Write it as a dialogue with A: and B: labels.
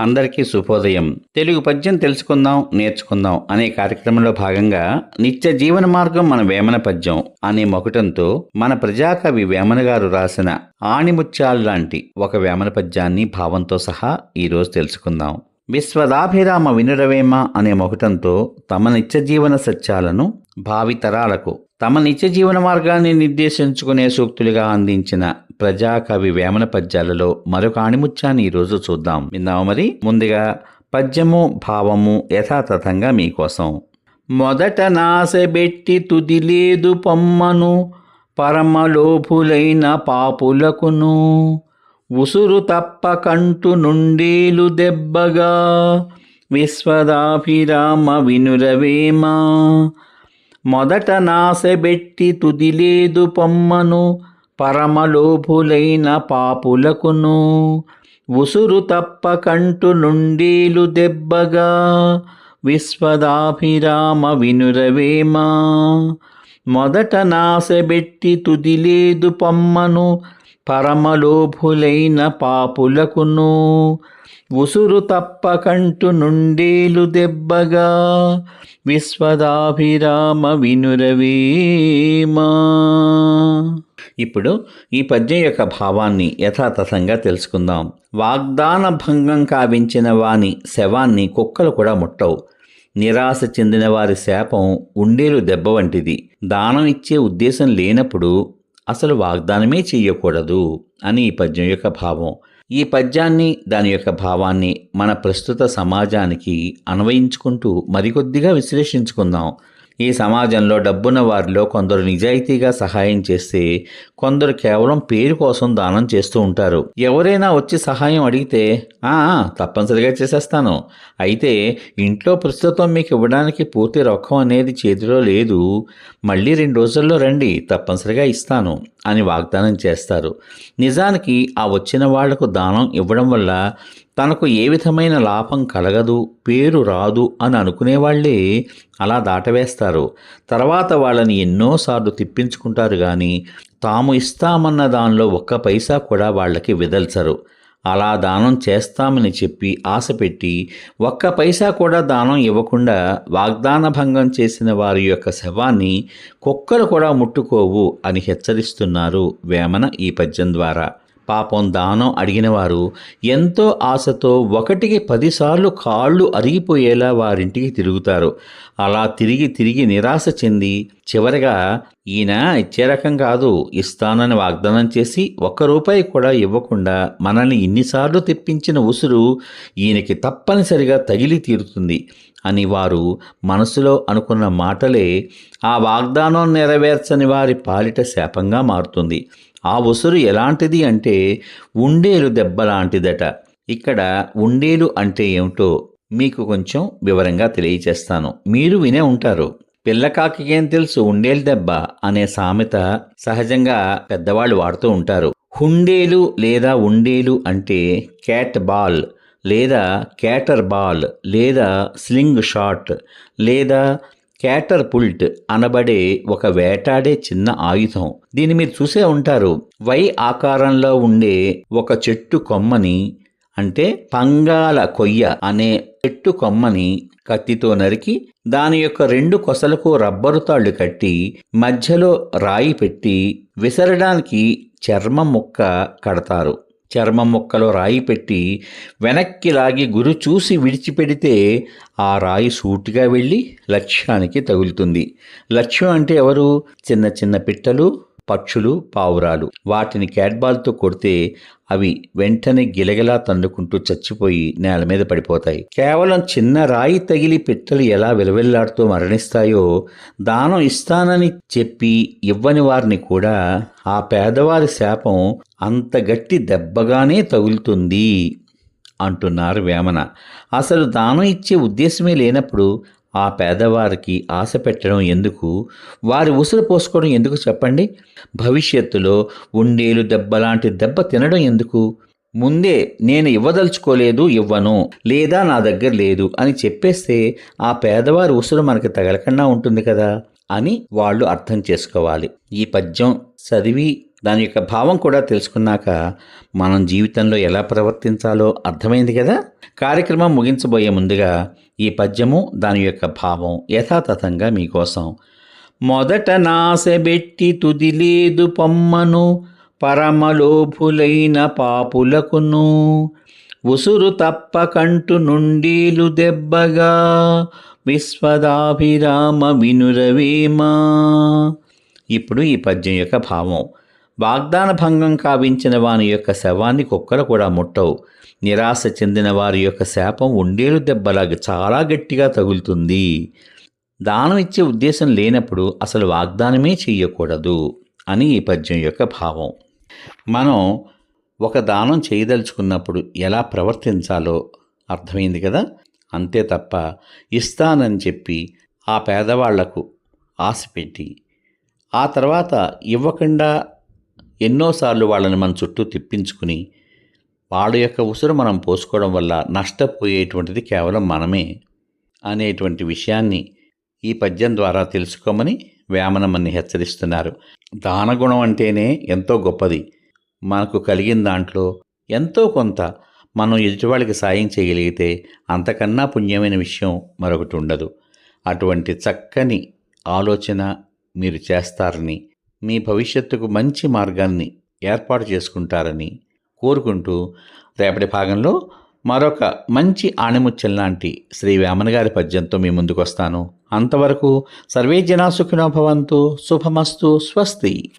A: అందరికీ శుభోదయం తెలుగు పద్యం తెలుసుకుందాం నేర్చుకుందాం అనే కార్యక్రమంలో భాగంగా నిత్య జీవన మార్గం మన వేమన పద్యం అనే మొకటంతో మన ప్రజాకవి వేమన గారు రాసిన ఆణిముత్యాలు లాంటి ఒక వేమన పద్యాన్ని భావంతో సహా ఈరోజు తెలుసుకుందాం. విశ్వదాభిరామ వినురవేమ అనే మొకటంతో తమ నిత్య జీవన సత్యాలను భావితరాలకు తమ నిత్య జీవన మార్గాన్ని నిర్దేశించుకునే సూక్తులుగా అందించిన ప్రజాకవి వేమన పద్యాలలో మరొక ఆణిముత్యాన్ని ఈరోజు చూద్దాం. విందాము మరి? ముందుగా పద్యము భావము యథాతథంగా మీకోసం. మొదట నాశబెట్టి తుది లేదు పొమ్మను పరమలోభులైన పాపులకును. ఉసురు తప్ప కంటు నుండేలు దెబ్బగా విశ్వదాభిరామ వినురవేమా. మొదట నాశబెట్టి తుది లేదు పొమ్మను పరమలోభులైన పాపులకును. ఉసురు తప్పకంటు నుండీలు దెబ్బగా. విశ్వదాభిరామ వినురవేమా. మొదట నాశబెట్టి తుదిలేదు పమ్మను. పొమ్మను పరమలోభులైన పాపులకును. ఉసురు తప్పకంటు నుండేలు దెబ్బగా. విశ్వదాభిరామ వినురవేమా. ఇప్పుడు ఈ పద్యం యొక్క భావాన్ని యథాతథంగా తెలుసుకుందాం. వాగ్దాన భంగం కావించిన వాని శవాన్ని కుక్కలు కూడా ముట్టవు. నిరాశ చెందిన వారి శాపం ఉండేలు దెబ్బ వంటిది. దానం ఇచ్చే ఉద్దేశం లేనప్పుడు అసలు వాగ్దానమే చెయ్యకూడదు అని ఈ పద్యం యొక్క భావం. ఈ పద్యాన్ని దాని యొక్క భావాన్ని మన ప్రస్తుత సమాజానికి అన్వయించుకుంటూ మరికొద్దిగా విశ్లేషించుకుందాం. ఈ సమాజంలో డబ్బున్న వారిలో కొందరు నిజాయితీగా సహాయం చేస్తే కొందరు కేవలం పేరు కోసం దానం చేస్తూ ఉంటారు. ఎవరైనా వచ్చి సహాయం అడిగితే "ఆ, తప్పనిసరిగా చేసేస్తాను. అయితే ఇంట్లో ప్రస్తుతం మీకు ఇవ్వడానికి పూర్తి రొక్కం అనేది చేతిలో లేదు. మళ్ళీ రెండు రోజుల్లో రండి తప్పనిసరిగా ఇస్తాను అని వాగ్దానం చేస్తారు. నిజానికి ఆ వచ్చిన వాళ్ళకు దానం ఇవ్వడం వల్ల తనకు ఏ విధమైన లాభం కలగదు పేరు రాదు అని అనుకునేవాళ్ళే అలా దాటవేస్తారు. తర్వాత వాళ్ళని ఎన్నోసార్లు తిప్పించుకుంటారు కానీ తాము ఇస్తామన్న దానిలో ఒక్క పైసా కూడా వాళ్ళకి విదల్చరు. అలా దానం చేస్తామని చెప్పి ఆశపెట్టి ఒక్క పైసా కూడా దానం ఇవ్వకుండా వాగ్దాన భంగం చేసిన వారి యొక్క శవాన్ని కుక్కలు కూడా ముట్టుకోవు అని హెచ్చరిస్తున్నారు వేమన ఈ పద్యం ద్వారా. పాపం దానం అడిగిన వారు ఎంతో ఆశతో ఒకటికి పదిసార్లు కాళ్ళు అరిగిపోయేలా వారింటికి తిరుగుతారు. అలా తిరిగి తిరిగి నిరాశ చెంది చివరగా ఈయన ఇచ్చే రకం కాదు ఇస్తానని వాగ్దానం చేసి ఒక్క రూపాయి కూడా ఇవ్వకుండా మనల్ని ఇన్నిసార్లు తెప్పించిన ఉసురు ఈయనకి తప్పనిసరిగా తగిలి తీరుతుంది. అని వారు మనసులో అనుకున్న మాటలే ఆ వాగ్దానం నెరవేర్చని వారి పాలిట శాపంగా మారుతుంది. ఆ ఉసురు ఎలాంటిది అంటే ఉండేలు దెబ్బ లాంటిదట. ఇక్కడ ఉండేలు అంటే ఏమిటో మీకు కొంచెం వివరంగా తెలియచేస్తాను. మీరు వినే ఉంటారు. పిల్లకాకికేం తెలుసు ఉండేలు దెబ్బ అనే సామెత సహజంగా పెద్దవాళ్ళు వాడుతూ ఉంటారు. హుండేలు లేదా ఉండేలు అంటే క్యాట్ బాల్ లేదా క్యాటర్ బాల్ లేదా స్లింగ్ షాట్ లేదా క్యాటర్ పుల్ట్ అనబడే ఒక వేటాడే చిన్న ఆయుధం. దీన్ని మీరు చూసే ఉంటారు. వై ఆకారంలో ఉండే ఒక చెట్టు కొమ్మని అంటే పంగాల కొయ్య అనే చెట్టు కొమ్మని కత్తితో నరికి దాని యొక్క రెండు కొసలకు రబ్బరు తాళ్ళు కట్టి మధ్యలో రాయి పెట్టి విసరడానికి చర్మం ముక్క కడతారు. చర్మం ముక్కలో రాయి పెట్టి వెనక్కి లాగి గురి చూసి విడిచిపెడితే ఆ రాయి సూటిగా వెళ్ళి లక్ష్యానికి తగులుతుంది. లక్ష్యం అంటే ఎవరు? చిన్న చిన్న పిట్టలు పక్షులు పావురాలు. వాటిని క్యాట్బాల్తో కొడితే అవి వెంటనే గిలగిలా తన్నుకుంటూ చచ్చిపోయి నేల మీద పడిపోతాయి. కేవలం చిన్న రాయి తగిలి పిట్టలు ఎలా విలవిల్లాడుతూ మరణిస్తాయో దానం ఇస్తానని చెప్పి ఇవ్వని వారిని కూడా ఆ పేదవారి శాపం అంత గట్టి దెబ్బగానే తగులుతుంది అంటున్నారు వేమన. అసలు దానం ఇచ్చే ఉద్దేశమే లేనప్పుడు ఆ పేదవారికి ఆశ పెట్టడం ఎందుకు? వారి ఉసురు పోసుకోవడం ఎందుకు చెప్పండి? భవిష్యత్తులో ఉండేలు దెబ్బ లాంటి దెబ్బ తినడం ఎందుకు? ముందే నేను ఇవ్వదలుచుకోలేదు ఇవ్వను లేదా నా దగ్గర లేదు అని చెప్పేస్తే ఆ పేదవారి ఉసురు మనకి తగలకుండా ఉంటుంది కదా అని వాళ్ళు అర్థం చేసుకోవాలి. ఈ పద్యం చదివి దాని యొక్క భావం కూడా తెలుసుకున్నాక మనం జీవితంలో ఎలా ప్రవర్తించాలో అర్థమైంది కదా? కార్యక్రమం ముగించబోయే ముందుగా ఈ పద్యము దాని యొక్క భావం యథాతథంగా మీకోసం. మొదట నాశబెట్టి తుదిలేదు పొమ్మను పరమలోభులైన పాపులకును. ఉసురు తప్పకంటు నుండీలు దెబ్బగా విశ్వదాభిరామ వినురవేమా. ఇప్పుడు ఈ పద్యం యొక్క భావం. వాగ్దాన భంగం కావించిన వాని యొక్క శవాన్ని కుక్కలు కూడా ముట్టవు. నిరాశ చెందిన వారి యొక్క శాపం ఉండేలు దెబ్బలాగా చాలా గట్టిగా తగులుతుంది. దానం ఇచ్చే ఉద్దేశం లేనప్పుడు అసలు వాగ్దానమే చెయ్యకూడదు అని ఈ పద్యం యొక్క భావం. మనం ఒక దానం చేయదలుచుకున్నప్పుడు ఎలా ప్రవర్తించాలో అర్థమైంది కదా? అంతే తప్ప ఇస్తానని చెప్పి ఆ పేదవాళ్ళకు ఆశ పెట్టి ఆ తర్వాత ఇవ్వకుండా ఎన్నోసార్లు వాళ్ళని మన చుట్టూ తిప్పించుకుని వాళ్ళ యొక్క ఉసురు మనం పోసుకోవడం వల్ల నష్టపోయేటువంటిది కేవలం మనమే అనేటువంటి విషయాన్ని ఈ పద్యం ద్వారా తెలుసుకోమని వేమనమని హెచ్చరిస్తున్నారు. దానగుణం అంటేనే ఎంతో గొప్పది. మనకు కలిగిన దాంట్లో ఎంతో కొంత మనం ఎదుటివాళ్ళకి సాయం చేయగలిగితే అంతకన్నా పుణ్యమైన విషయం మరొకటి ఉండదు. అటువంటి చక్కని ఆలోచన మీరు చేస్తారని మీ భవిష్యత్తుకు మంచి మార్గాన్ని ఏర్పాటు చేసుకుంటారని కోరుకుంటూ రేపటి భాగంలో మరొక మంచి ఆణిముత్యం లాంటి శ్రీ వేమన గారి పద్యంతో మీ ముందుకు వస్తాను అంతవరకు సర్వే జనా సుఖినో భవంతు. శుభమస్తు. స్వస్తి.